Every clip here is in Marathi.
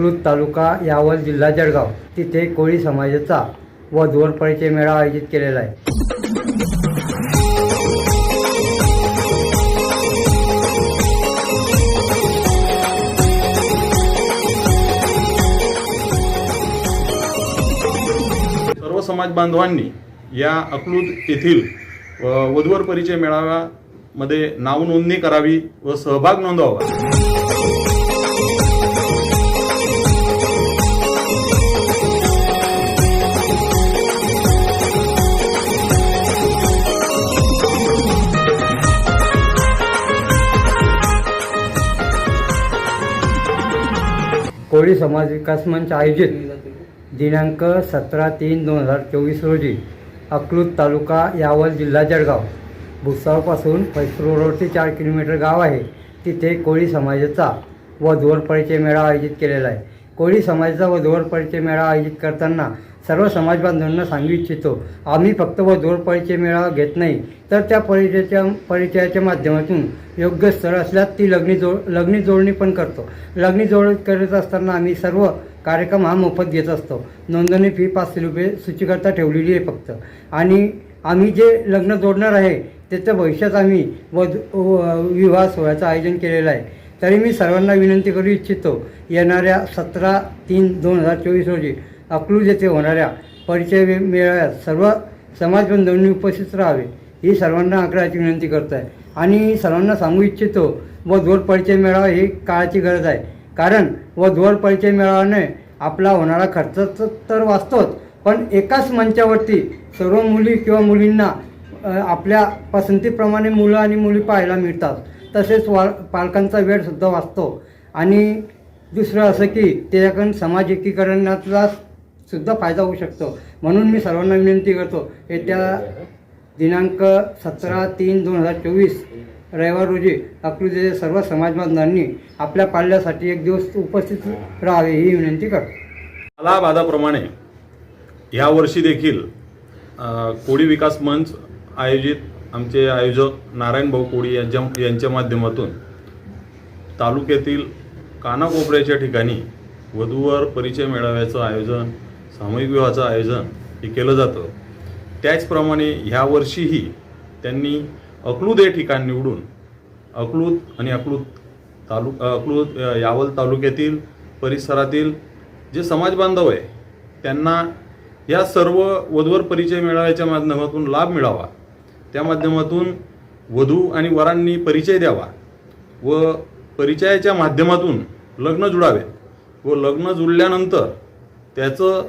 अकलूज तालुका यावल जिल्हा जळगाव तिथे कोळी समाजाचा व परिचय मेळावा आयोजित केलेला आहे सर्व समाज बांधवांनी या अकलूज येथील वधूवर परिचय मेळाव्यामध्ये नाव नोंदणी करावी व सहभाग नोंदवावा कोळी समाज विकास मंच आयोजित दिनांक सतरा तीन दोन हजार चोवीस रोजी अकलूज तालुका यावल जिल्हा जळगाव. भुसावळपासून पैसरो रोडचे चार किलोमीटर गाव आहे. तिथे कोळी समाजाचा वधूवर परिचय मेळावा आयोजित केलेला आहे. कोळी समाजाचा वधूवर परिचय मेळावा आयोजित करताना सर्व समाजबांधवांना सांगू इच्छितो. आम्ही फक्त वधूवर परिचय मेळावा घेत नाही तर त्या परिचयाच्या परिचयाच्या माध्यमातून योग्य स्थळ असल्यास ती लग्नी जोड लग्नी जोडणी पण करतो. लग्नी जोड करत असताना आम्ही सर्व कार्यक्रम हा मोफत घेत असतो. नोंदणी फी पाचशे रुपये सूचीकरता ठेवलेली आहे फक्त. आणि आम्ही जे लग्न जोडणार आहे त्याचं भविष्यात आम्ही वध व- विवाह सोहळ्याचं आयोजन केलेलं आहे. तरी मी सर्वांना विनंती करू इच्छितो येणाऱ्या सतरा तीन दोन हजार चोवीस रोजी अकलूज येथे होणाऱ्या परिचय मेळाव्यात सर्व समाज बांधवांनी उपस्थित राहावे ही सर्वांना आग्रहाची विनंती करत आहे आणि सर्वांना सांगू इच्छितो व धोर परिचय मेळावा ही काळाची गरज आहे. कारण व धोर परिचय मेळाव्याने आपला होणारा खर्च तर वाचतोच पण एकाच मंचावरती सर्व मुली किंवा मुलींना आपल्या पसंतीप्रमाणे मुलं आणि मुली पाहायला मिळतात. तसेच वा पालकांचा वेळसुद्धा वाचतो. आणि दुसरं असं की त्याच्याकडून समाज एकीकरणातला सुद्धा फायदा होऊ शकतो. म्हणून मी सर्वांना विनंती करतो येत्या दिनांक सतरा तीन दोन हजार चोवीस रविवार रोजी अकलूजचे सर्व समाज बांधवांनी आपल्या पाल्यासाठी एक दिवस उपस्थित राहावे ही विनंती करतो. अलाहाबादाप्रमाणे यावर्षी देखील कोळी विकास मंच आयोजित आमचे आयोजक नारायण भाऊ कोळी यांच्या यांच्या माध्यमातून तालुक्यातील कानाकोपऱ्याच्या ठिकाणी वधूवर परिचय मेळाव्याचं आयोजन सामूहिक विवाहाचं आयोजन हे केलं जातं. त्याचप्रमाणे ह्या वर्षीही त्यांनी अकलूद हे ठिकाण निवडून अकलूद आणि अकलूद तालु अकलूद यावल तालुक्यातील परिसरातील जे समाज बांधव आहे त्यांना या सर्व वधूवर परिचय मेळाव्याच्या माध्यमातून लाभ मिळावा. त्या माध्यमातून वधू आणि वरांनी परिचय द्यावा व परिचयाच्या माध्यमातून लग्न जुळावे व लग्न जुळल्यानंतर त्याचं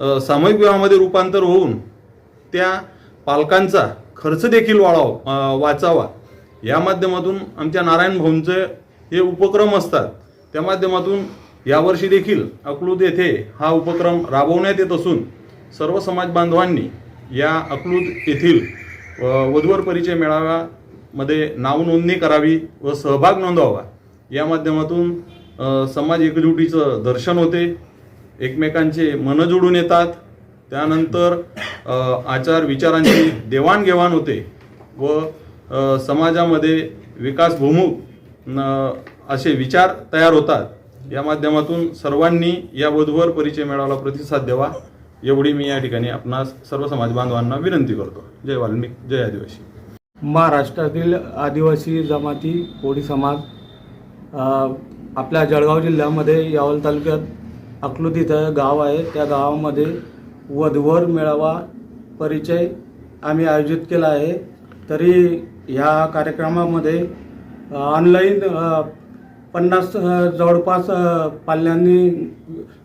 सामूहिक विवाहामध्ये रूपांतर होऊन त्या पालकांचा खर्च देखील वाढाव वाचावा. या माध्यमातून आमच्या नारायण भाऊंचे हे उपक्रम असतात. त्या माध्यमातून यावर्षी देखील अकलूद येथे हा उपक्रम राबवण्यात येत असून सर्व समाज बांधवांनी या अकलूद येथील वधूवर परिचय मेळाव्यामध्ये नाव नोंदणी करावी व सहभाग नोंदवावा. या माध्यमातून समाज एकजुटीचं दर्शन होते. एकमेकांचे मनं जोडून येतात. त्यानंतर आचार विचारांची देवाणघेवाण होते व समाजामध्ये विकासभूमुख न- असे विचार तयार होतात. या माध्यमातून सर्वांनी या वधूवर परिचय मेळाव्याला प्रतिसाद द्यावा. एवढी मी या ठिकाणी आपणास सर्व समाज बांधवांना विनंती करतो. जय वाल्मिक जय आदिवासी. महाराष्ट्रातील आदिवासी जमाती कोळी समाज आपल्या जळगाव जिल्ह्यामध्ये यावल तालुक्यात अकलूत इथं गाव आहे. त्या गावामध्ये वधवर मेळावा परिचय आम्ही आयोजित केला आहे. तरी ह्या कार्यक्रमामध्ये ऑनलाईन पन्नास जवळपास पाल्यांनी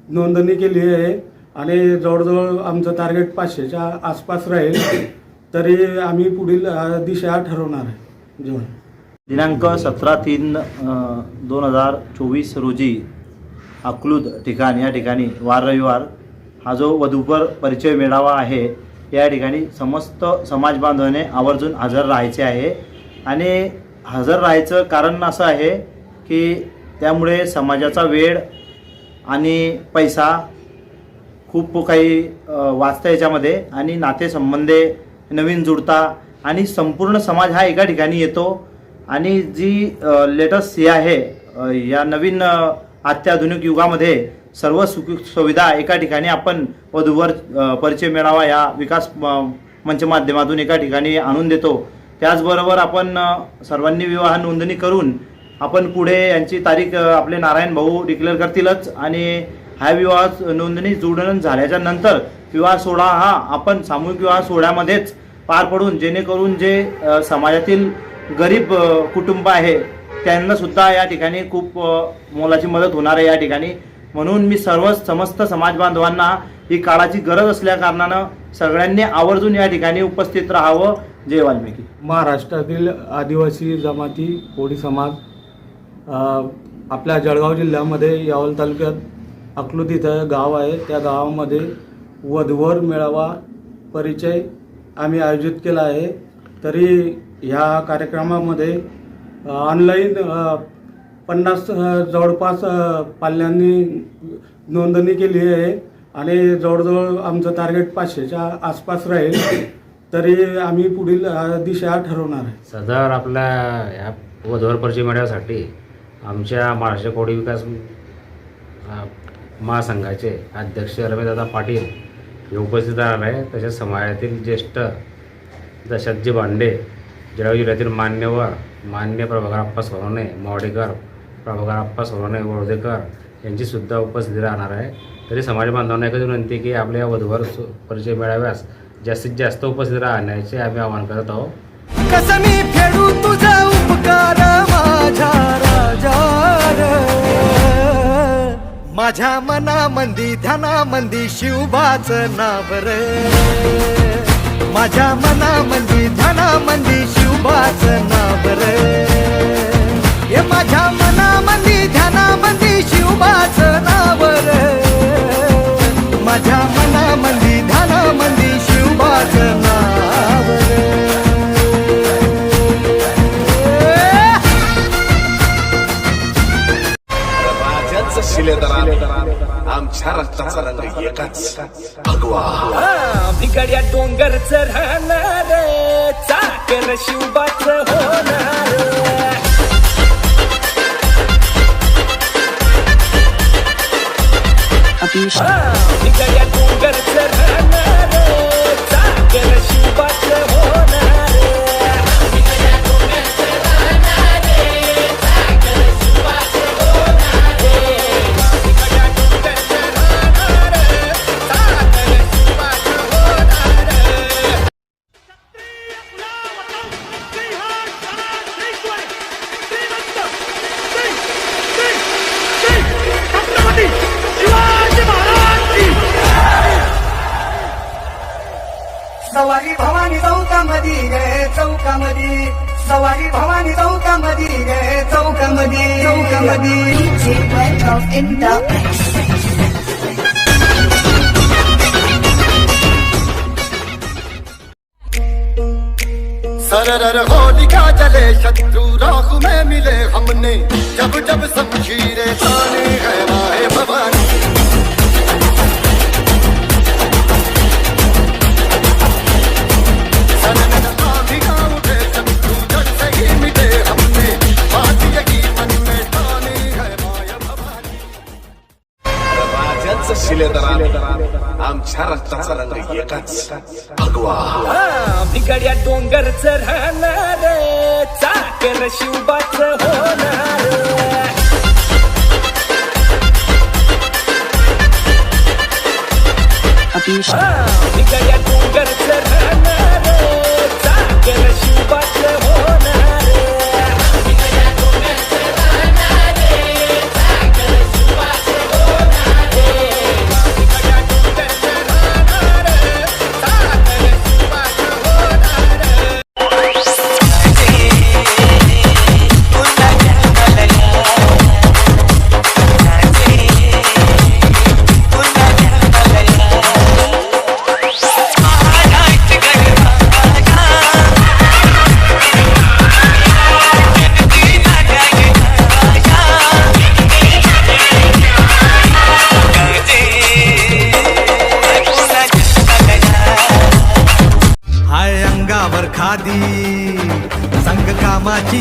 नोंदणी केली आहे आणि जवळजवळ आमचं टार्गेट पाचशेच्या आसपास राहील. तरी आम्ही पुढील दिशा ठरवणार आहे. जेवण. दिनांक सतरा तीन दोन हजार चोवीस रोजी अकलूद ठिकाण या ठिकाणी वार रविवार हा जो वधूपर परिचय मेळावा आहे या ठिकाणी समस्त समाज बांधवाने आवर्जून हजर राहायचे आहे. आणि हजर राहायचं कारण असं आहे की त्यामुळे समाजाचा वेळ आणि पैसा खूप काही अ, वाचतं याच्यामध्ये. आणि नातेसंबंधे नवीन जुडता आणि संपूर्ण समाज हा एका ठिकाणी येतो. आणि जी लेटेस्ट हे आहे या नवीन अत्याधुनिक युगामध्ये सर्व सुख सुविधा एका ठिकाणी आपण वधूवर परिचय मिळावा या विकास अ, मंच माध्यमातून एका ठिकाणी आणून देतो. त्याचबरोबर आपण सर्वांनी विवाह नोंदणी करून आपण पुढे यांची तारीख आपले नारायण भाऊ डिक्लेअर करतीलच आणि हा विवाह नोंदणी जुडण झाल्याच्यानंतर विवाह सोहळा हा आपण सामूहिक विवाह सोहळ्यामध्येच पार पडून जेणेकरून जे समाजातील गरीब कुटुंब आहे त्यांना सुद्धा या ठिकाणी खूप मोलाची मदत होणार आहे या ठिकाणी. म्हणून मी सर्व समस्त समाज बांधवांना ही काळाची गरज असल्या कारणानं सगळ्यांनी आवर्जून या ठिकाणी उपस्थित राहावं. जय वाल्मिकी. महाराष्ट्रातील आदिवासी जमाती कोळी समाज आपल्या जळगाव जिल्ह्यामध्ये यावल तालुक्यात अकलूत इथं गाव आहे. त्या गावामध्ये वधवर मेळावा परिचय आम्ही आयोजित केला आहे. तरी ह्या कार्यक्रमामध्ये ऑनलाईन पन्नास जवळपास पाल्यांनी नोंदणी केली आहे आणि जवळजवळ आमचं टार्गेट पाचशेच्या आसपास राहील. तरी आम्ही पुढील दिशा ठरवणार आहे. सदर आपल्या ह्या वधवर परिचय मिळवण्यासाठी आमच्या महाराष्ट्र कोळी विकास महासंघाचे अध्यक्ष रमेशदादा पाटील हे उपस्थित राहणार आहे. तसेच समाजातील ज्येष्ठ दशरथजी भांडे जळगाव जिल्ह्यातील मान्यवर मान्य प्रभाकरप्पा सोनवणे मावडेकर प्रभाकरप्पा सोनवणे वर्धेकर यांची सुद्धा उपस्थिती राहणार आहे. तरी समाज बांधवांना एकच विनंती की आपल्या या वधूवर सु- परिचय मिळाव्यास जास्तीत जास्त उपस्थित राहण्याचे आम्ही आवाहन करत आहोत. कसं मी फेडू तुझा उपकार माझ्या राजा माझ्या मनामंदी ध्यानामंदी शिवबाच नावर. माझ्या मनामंदी ध्यानामंदी शिवबाच रक्ताचा रंग एकाच भगवा भिगड्या डोंगरच राहणार चाकर शिवबाच होणार. भिगड्या डोंगरच राहणार सवारी भवानी चौकामधी गे चौकामधी. सवारी भवानी चौकामधी गे चौकामधी. चौकामधी. in the सरर होलिका जले शत्रु राख में मिले हमने। जब जब शमशीरें ताने है। एकाच भगवा भिगड्या डोंगरच राहणार चाकर शिवबाच होणार. भिगड्या डोंगरच राहणार चाकर शिवबाच होणार.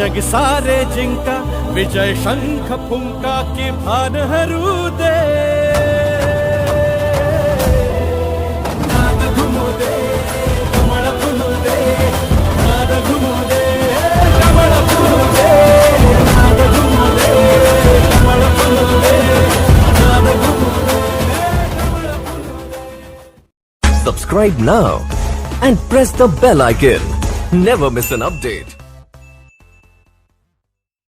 जग सारे जिंका विजय शंख फुंका के भान हरू दे Subscribe now and press the bell icon. Never miss an update.